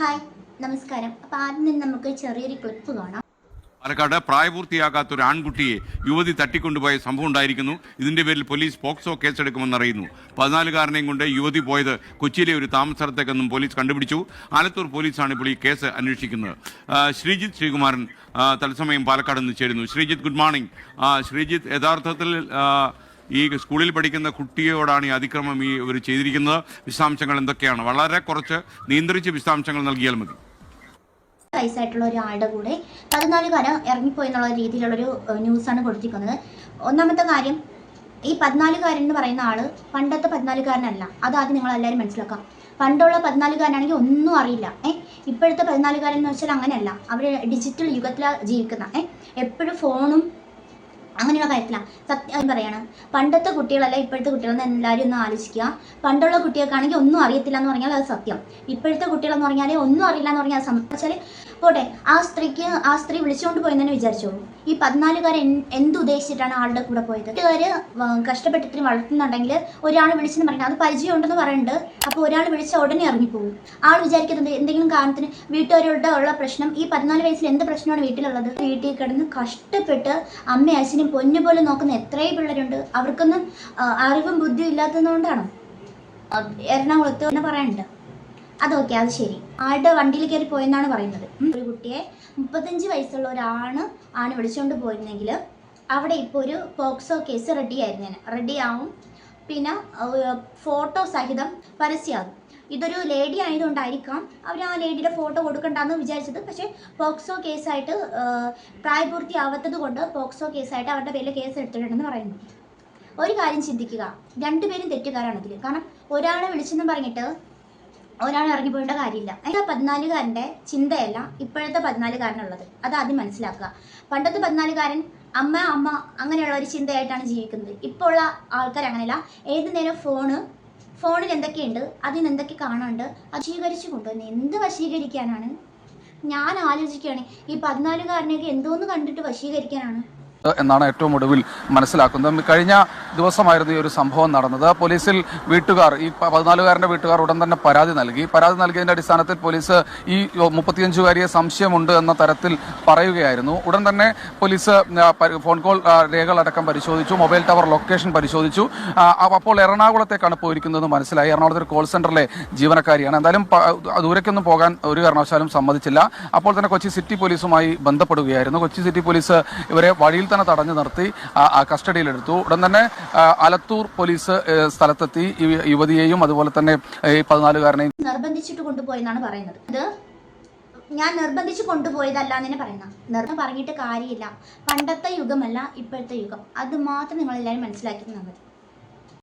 Hi നമസ്കാരം. അപ്പൊ ആദ്യം തന്നെ നമുക്ക് ചെറിയൊരു ക്ലിപ്പ് കാണാം. പാലക്കാട് പ്രായപൂർത്തിയാകാത്ത ഒരു ആൺകുട്ടിയെ യുവതി തട്ടിക്കൊണ്ടുപോയ സംഭവം ഉണ്ടായിരിക്കുന്നു. ഇതിന്റെ പേരിൽ പോലീസ് പോക്സോ കേസെടുക്കുമെന്നറിയുന്നു. പതിനാലുകാരനെയും കൊണ്ട് യുവതി പോയത് കൊച്ചിയിലെ ഒരു താമസത്തേക്കെന്നും പോലീസ് കണ്ടുപിടിച്ചു. ആലത്തൂർ പോലീസാണ് ഇപ്പോൾ ഈ കേസ് അന്വേഷിക്കുന്നത്. ശ്രീജിത്ത് ശ്രീകുമാരൻ തത്സമയം പാലക്കാട് നിന്ന് ചേരുന്നു. Sreejith good morning. ശ്രീജിത്ത് യഥാർത്ഥത്തിൽ ഈ സ്കൂളിൽ പഠിക്കുന്ന കുട്ടിയോടാണ് ഈ അതിക്രമം ഈ ഇവർ ചെയ്തിരിക്കുന്നത്. വിശദാംശങ്ങൾ എന്തൊക്കെയാണ്? വളരെ കുറച്ച് നിയന്ത്രിച്ച് വിശദാംശങ്ങൾ നൽകിയാൽ മതി. വയസ്സായിട്ടുള്ള ഒരാളുടെ കൂടെ പതിനാലുകാരൻ ഇറങ്ങിപ്പോയി എന്നുള്ള രീതിയിലുള്ളൊരു ന്യൂസാണ് കൊടുത്തിരിക്കുന്നത്. ഒന്നാമത്തെ കാര്യം ഈ പതിനാലുകാരൻ എന്ന് പറയുന്ന ആൾ പണ്ടത്തെ പതിനാലുകാരനല്ല. അത് ആദ്യം നിങ്ങൾ എല്ലാവരും മനസ്സിലാക്കാം. പണ്ടുള്ള പതിനാലുകാരനാണെങ്കിൽ ഒന്നും അറിയില്ല. ഏ? ഇപ്പോഴത്തെ പതിനാലുകാരൻ എന്ന് വെച്ചാൽ അങ്ങനെയല്ല. അവർ ഡിജിറ്റൽ യുഗത്തിലാണ് ജീവിക്കുന്ന. ഏ? എപ്പോഴും ഫോണും അങ്ങനെയുള്ള കാര്യത്തിലാണ് സത്യം പറയാണ്. പണ്ടത്തെ കുട്ടികളല്ല ഇപ്പോഴത്തെ കുട്ടികളെന്ന് എല്ലാവരും ഒന്ന് ആലോചിക്കുക. പണ്ടുള്ള കുട്ടികൾക്കാണെങ്കിൽ ഒന്നും അറിയത്തില്ല എന്ന് പറഞ്ഞാൽ അത് സത്യം. ഇപ്പോഴത്തെ കുട്ടികളെന്ന് പറഞ്ഞാൽ ഒന്നും അറിയില്ല എന്ന് പറഞ്ഞാൽ സംസാരിച്ചാൽ പോട്ടെ ആ സ്ത്രീക്ക് ആ സ്ത്രീ വിളിച്ചുകൊണ്ട് പോയെന്നു വിചാരിച്ചോ? ഈ പതിനാലുകാരൻ എന്ത് ഉദ്ദേശിച്ചിട്ടാണ് ആളുടെ കൂടെ പോയത്? വീട്ടുകാര് കഷ്ടപ്പെട്ട് ഇത്രയും വളർത്തുന്നുണ്ടെങ്കിൽ ഒരാൾ വിളിച്ചെന്ന് പറഞ്ഞാൽ അത് പരിചയം ഉണ്ടെന്ന് പറയുന്നുണ്ട് അപ്പോൾ ഒരാൾ വിളിച്ച ഉടനെ ഇറങ്ങിപ്പോകും. ആൾ വിചാരിക്കുന്നത് എന്തെങ്കിലും കാരണത്തിന് വീട്ടുകാരോട് ഉള്ള പ്രശ്നം ഈ പതിനാല് വയസ്സിൽ എന്ത് പ്രശ്നമാണ് വീട്ടിലുള്ളത്? വീട്ടിൽ കിടന്ന് കഷ്ടപ്പെട്ട് അമ്മയും അച്ഛനും പൊന്നു പോലെ നോക്കുന്ന എത്രയും പിള്ളേരുണ്ട്. അവർക്കൊന്നും അറിവും ബുദ്ധിയും ഇല്ലാത്തതുകൊണ്ടാണോ? എറണാകുളത്ത് എന്ന് പറയാനുണ്ട്. അതൊക്കെ അത് ശരി. ആളുടെ വണ്ടിയിൽ കയറി പോയെന്നാണ് പറയുന്നത്. ഒരു കുട്ടിയെ മുപ്പത്തഞ്ച് വയസ്സുള്ള ഒരാണ് ആണ് വിളിച്ചുകൊണ്ട് പോയിരുന്നെങ്കിൽ അവിടെ ഇപ്പോൾ ഒരു പോക്സോ കേസ് റെഡി ആയിരുന്നേനെ റെഡി ആവും. പിന്നെ ഫോട്ടോ സഹിതം പരസ്യമാകും ഇതൊരു ലേഡി ആയതുകൊണ്ടായിരിക്കാം അവർ ആ ലേഡിയുടെ ഫോട്ടോ കൊടുക്കണ്ടെന്ന് വിചാരിച്ചത്. പക്ഷേ പോക്സോ കേസായിട്ട് പ്രായപൂർത്തിയാവാത്തത് കൊണ്ട് പോക്സോ കേസായിട്ട് അവരുടെ പേരിൽ കേസ് എടുത്തിട്ടുണ്ടെന്ന് പറയുന്നു. ഒരു കാര്യം ചിന്തിക്കുക. രണ്ടുപേരും തെറ്റുകാരാണ് ഇതിൽ കാരണം ഒരാളെ വിളിച്ചെന്ന് പറഞ്ഞിട്ട് ഒരാൾ ഇറങ്ങിപ്പോയേണ്ട കാര്യമില്ല. എന്താ പതിനാലുകാരന്റെ ചിന്തയല്ല ഇപ്പോഴത്തെ പതിനാലുകാരനുള്ളത്. അത് ആദ്യം മനസ്സിലാക്കുക. പണ്ടത്തെ പതിനാലുകാരൻ അമ്മ അമ്മ അങ്ങനെയുള്ള ഒരു ചിന്തയായിട്ടാണ് ജീവിക്കുന്നത്. ഇപ്പോൾ ഉള്ള ആൾക്കാർ അങ്ങനെയല്ല ഏത് നേരം ഫോണ് ഫോണിൽ എന്തൊക്കെയുണ്ട്? അതിന് എന്തൊക്കെ കാണാനുണ്ട്? വശീകരിച്ചു കൊണ്ടുവന്ന് എന്ത് വശീകരിക്കാനാണ്? ഞാൻ ആലോചിക്കുകയാണ് ഈ പതിനാലുകാരനെയൊക്കെ എന്തോന്ന് കണ്ടിട്ട് വശീകരിക്കാനാണ്? എന്നാണ് ഏറ്റവും ഒടുവിൽ മനസ്സിലാക്കുന്നത്. കഴിഞ്ഞ ദിവസമായിരുന്നു ഈ ഒരു സംഭവം നടന്നത്. പോലീസിൽ വീട്ടുകാർ ഈ പതിനാലുകാരന്റെ വീട്ടുകാർ ഉടൻ തന്നെ പരാതി നൽകി. പരാതി നൽകിയതിന്റെ അടിസ്ഥാനത്തിൽ പോലീസ് ഈ മുപ്പത്തിയഞ്ചുകാരിയെ സംശയമുണ്ട് എന്ന തരത്തിൽ പറയുകയായിരുന്നു. ഉടൻ തന്നെ പോലീസ് ഫോൺ കോൾ രേഖകളടക്കം പരിശോധിച്ചു. മൊബൈൽ ടവർ ലൊക്കേഷൻ പരിശോധിച്ചു. അപ്പോൾ എറണാകുളത്തേക്കാണ് പോയിരിക്കുന്നത് മനസ്സിലായി. എറണാകുളത്ത് കോൾ സെന്ററിലെ ജീവനക്കാരിയാണ്. എന്തായാലും ദൂരക്കൊന്നും പോകാൻ ഒരു കാരണവശാലും സമ്മതിച്ചില്ല. അപ്പോൾ തന്നെ കൊച്ചി സിറ്റി പോലീസുമായി ബന്ധപ്പെടുകയായിരുന്നു. കൊച്ചി സിറ്റി പോലീസ് ഇവരെ വഴിയിൽ തന്നെ തടഞ്ഞു നിർത്തി കസ്റ്റഡിയിലെടുത്തു. ഉടൻ തന്നെ ആ, ആലത്തൂർ പോലീസ് സ്ഥലത്തെത്തി യുവതിയെയും അതുപോലെ തന്നെ പതിനാലുകാരനെയും നിർബന്ധിച്ചിട്ട് കൊണ്ടുപോയെന്നാണ് പറയുന്നത്. ഇത് ഞാൻ നിർബന്ധിച്ച് കൊണ്ടുപോയതല്ല എന്ന് പറയുന്ന. നിർബന്ധം പറഞ്ഞിട്ട് കാര്യമില്ല. പണ്ടത്തെ യുഗമല്ല ഇപ്പോഴത്തെ യുഗം. അത് മാത്രം നിങ്ങൾ എല്ലാവരും മനസ്സിലാക്കി തന്നാൽ മതി.